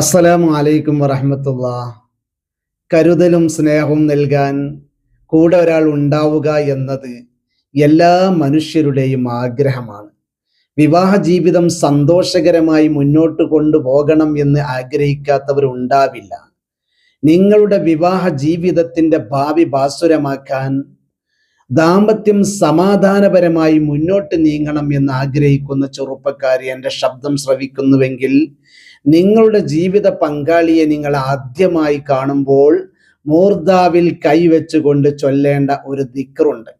അസ്സലാമു അലൈക്കും വറഹമത്തുള്ള കരുതലും സ്നേഹവും നൽകാൻ കൂടെ ഒരാൾ ഉണ്ടാവുക എന്നത് എല്ലാ മനുഷ്യരുടെയും ആഗ്രഹമാണ്. വിവാഹ ജീവിതം സന്തോഷകരമായി മുന്നോട്ട് കൊണ്ടുപോകണം എന്ന് ആഗ്രഹിക്കാത്തവർ ഉണ്ടാവില്ല. നിങ്ങളുടെ വിവാഹ ജീവിതത്തിന്റെ ഭാവി ഭാസുരമാക്കാൻ ദാമ്പത്യം സമാധാനപരമായി മുന്നോട്ട് നീങ്ങണം എന്ന് ആഗ്രഹിക്കുന്ന ചെറുപ്പക്കാരി എന്റെ ശബ്ദം ശ്രവിക്കുന്നുവെങ്കിൽ നിങ്ങളുടെ ജീവിത പങ്കാളിയെ നിങ്ങൾ ആദ്യമായി കാണുമ്പോൾ മൂർദാവിൽ കൈവച്ചുകൊണ്ട് ചൊല്ലേണ്ട ഒരു ദിക്റുണ്ട്.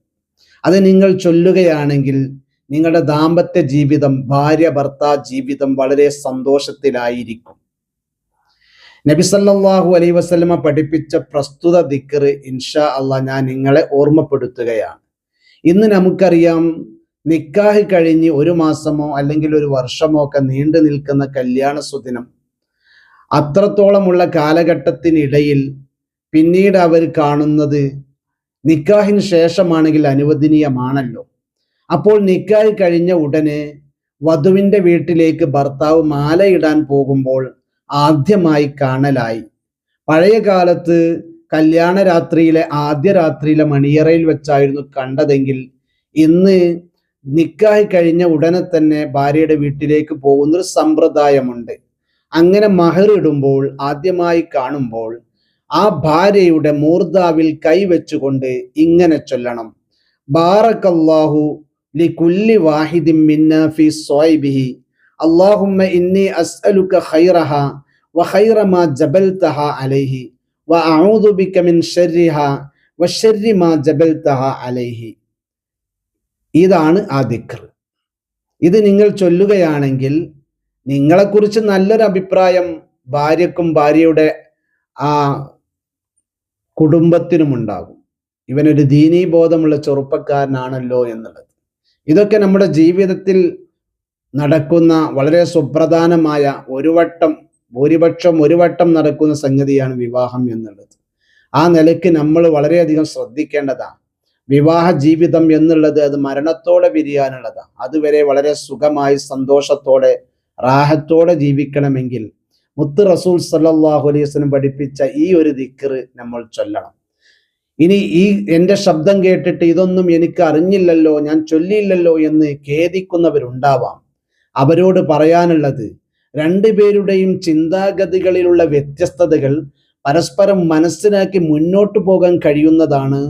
അത് നിങ്ങൾ ചൊല്ലുകയാണെങ്കിൽ നിങ്ങളുടെ ദാമ്പത്യ ജീവിതം ഭാര്യ ഭർത്താ ജീവിതം വളരെ സന്തോഷത്തിലായിരിക്കും. നബിസല്ലാഹു അലൈ വസ്ലമ പഠിപ്പിച്ച പ്രസ്തുത ദിക്കർ ഇൻഷാ അല്ലാ ഞാൻ നിങ്ങളെ ഓർമ്മപ്പെടുത്തുകയാണ്. ഇന്ന് നമുക്കറിയാം നിക്കാഹ് കഴിഞ്ഞ് ഒരു മാസമോ അല്ലെങ്കിൽ ഒരു വർഷമോ ഒക്കെ നീണ്ടു നിൽക്കുന്ന കല്യാണ സുദിനം. അത്രത്തോളമുള്ള കാലഘട്ടത്തിനിടയിൽ പിന്നീട് അവർ കാണുന്നത് നിക്കാഹിന് ശേഷമാണെങ്കിൽ അനുവദനീയമാണല്ലോ. അപ്പോൾ നിക്കാഹ് കഴിഞ്ഞ ഉടനെ വധുവിന്റെ വീട്ടിലേക്ക് ഭർത്താവ് മാലയിടാൻ പോകുമ്പോൾ ആദ്യമായി കാണലായി. പഴയ കാലത്ത് കല്യാണ രാത്രിയിലെ ആദ്യ രാത്രിയിലെ മണിയറയിൽ വെച്ചായിരുന്നു കണ്ടതെങ്കിൽ ഇന്ന് നിക്കാഹ് കഴിഞ്ഞ ഉടനെ തന്നെ ഭാര്യയുടെ വീട്ടിലേക്ക് പോകുന്നൊരു സമ്പ്രദായമുണ്ട്. അങ്ങനെ മഹർ ഇടുമ്പോൾ ആദ്യമായി കാണുമ്പോൾ ആ ഭാര്യയുടെ മൂർദാവിൽ കൈവച്ചുകൊണ്ട് ഇങ്ങനെ ചൊല്ലണം. ബാറക്കല്ലാഹു ലി കുല്ലി വാഹിദിൻ മിന്ന ഫി സ്വായിബിഹി അല്ലാഹുമ്മ ഇന്നി അസ്അലുക ഖൈറഹ വ ഖൈറ മാ ജബൽതഹ അലൈഹി വ അഊദു ബിക മിൻ ശർരിഹ വ ശർരി മാ ജബൽതഹ അലൈഹി. ഇതാണ് ആ ദിക്ർ. ഇത് നിങ്ങൾ ചൊല്ലുകയാണെങ്കിൽ നിങ്ങളെക്കുറിച്ച് നല്ലൊരു അഭിപ്രായം ഭാര്യക്കും ഭാര്യയുടെ ആ കുടുംബത്തിനും ഉണ്ടാകും ഇവനൊരു ദീനീ ബോധമുള്ള ചെറുപ്പക്കാരനാണല്ലോ എന്നുള്ളത്. ഇതൊക്കെ നമ്മുടെ ജീവിതത്തിൽ നടക്കുന്ന വളരെ സുപ്രധാനമായ ഒരു വട്ടം ഭൂരിപക്ഷം ഒരു വട്ടം നടക്കുന്ന സംഗതിയാണ് വിവാഹം എന്നുള്ളത്. ആ നിലയ്ക്ക് നമ്മൾ വളരെയധികം ശ്രദ്ധിക്കേണ്ടതാണ്. വിവാഹ ജീവിതം എന്നുള്ളത് അത് മരണത്തോടെ വിരിയാനുള്ളതാണ് അതുവരെ വളരെ സുഖമായി സന്തോഷത്തോടെ റാഹത്തോടെ ജീവിക്കണമെങ്കിൽ മുത്ത് റസൂൽ സല്ലാഹു വസല്ലം പഠിപ്പിച്ച ഈ ഒരു ദിക്കർ നമ്മൾ ചൊല്ലണം. ഇനി ഈ എന്റെ ശബ്ദം കേട്ടിട്ട് ഇതൊന്നും എനിക്ക് അറിഞ്ഞില്ലല്ലോ ഞാൻ ചൊല്ലിയില്ലല്ലോ എന്ന് ഖേദിക്കുന്നവരുണ്ടാവാം. അവരോട് പറയാനുള്ളത് രണ്ടുപേരുടെയും ചിന്താഗതികളിലുള്ള വ്യത്യസ്തതകൾ പരസ്പരം മനസ്സിലാക്കി മുന്നോട്ടു പോകാൻ കഴിയുന്നതാണ്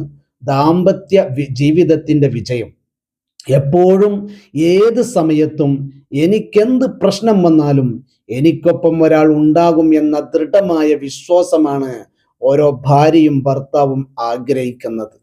ദാമ്പത്യ ജീവിതത്തിന്റെ വിജയം. എപ്പോഴും ഏത് സമയത്തും എനിക്കെന്ത് പ്രശ്നം വന്നാലും എനിക്കൊപ്പം ഒരാൾ ഉണ്ടാകും എന്ന ദൃഢമായ വിശ്വാസമാണ് ഓരോ ഭാര്യയും ഭർത്താവും ആഗ്രഹിക്കുന്നത്.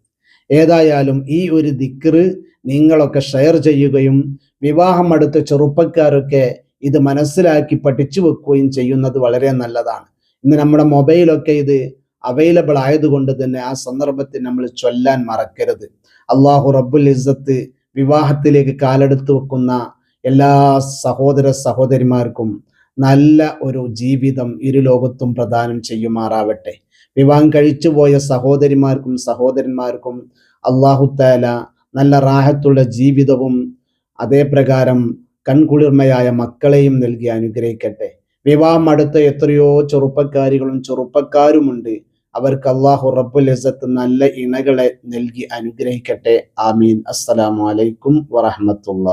ഏതായാലും ഈ ഒരു ദിക്കറ് നിങ്ങളൊക്കെ ഷെയർ ചെയ്യുകയും വിവാഹം അടുത്ത ചെറുപ്പക്കാരൊക്കെ ഇത് മനസ്സിലാക്കി പഠിച്ചു വെക്കുകയും ചെയ്യുന്നത് വളരെ നല്ലതാണ്. ഇന്ന് നമ്മുടെ മൊബൈലൊക്കെ ഇത് അവൈലബിൾ ആയതുകൊണ്ട് തന്നെ ആ സന്ദർഭത്തിൽ നമ്മൾ ചൊല്ലാൻ മറക്കരുത്. അള്ളാഹു റബ്ബുൽ ഇസ്സത്ത് വിവാഹത്തിലേക്ക് കാലെടുത്ത് വെക്കുന്ന എല്ലാ സഹോദര സഹോദരിമാർക്കും നല്ല ഒരു ജീവിതം ഇരു ലോകത്തും പ്രദാനം ചെയ്യുമാറാവട്ടെ. വിവാഹം കഴിച്ചു പോയ സഹോദരിമാർക്കും സഹോദരന്മാർക്കും അള്ളാഹുത്താല നല്ല റാഹത്തുള്ള ജീവിതവും അതേപ്രകാരം കൺകുളിർമയായ മക്കളെയും നൽകി അനുഗ്രഹിക്കട്ടെ. വിവാഹം അടുത്ത എത്രയോ ചെറുപ്പക്കാരികളും ചെറുപ്പക്കാരുമുണ്ട്. അവർക്ക് അള്ളാഹു റബ്ബുൽ ഇസത്ത് നല്ല ഇണകളെ നൽകി അനുഗ്രഹിക്കട്ടെ. ആമീൻ. അസ്സലാമലൈക്കും വറഹമത്തുള്ള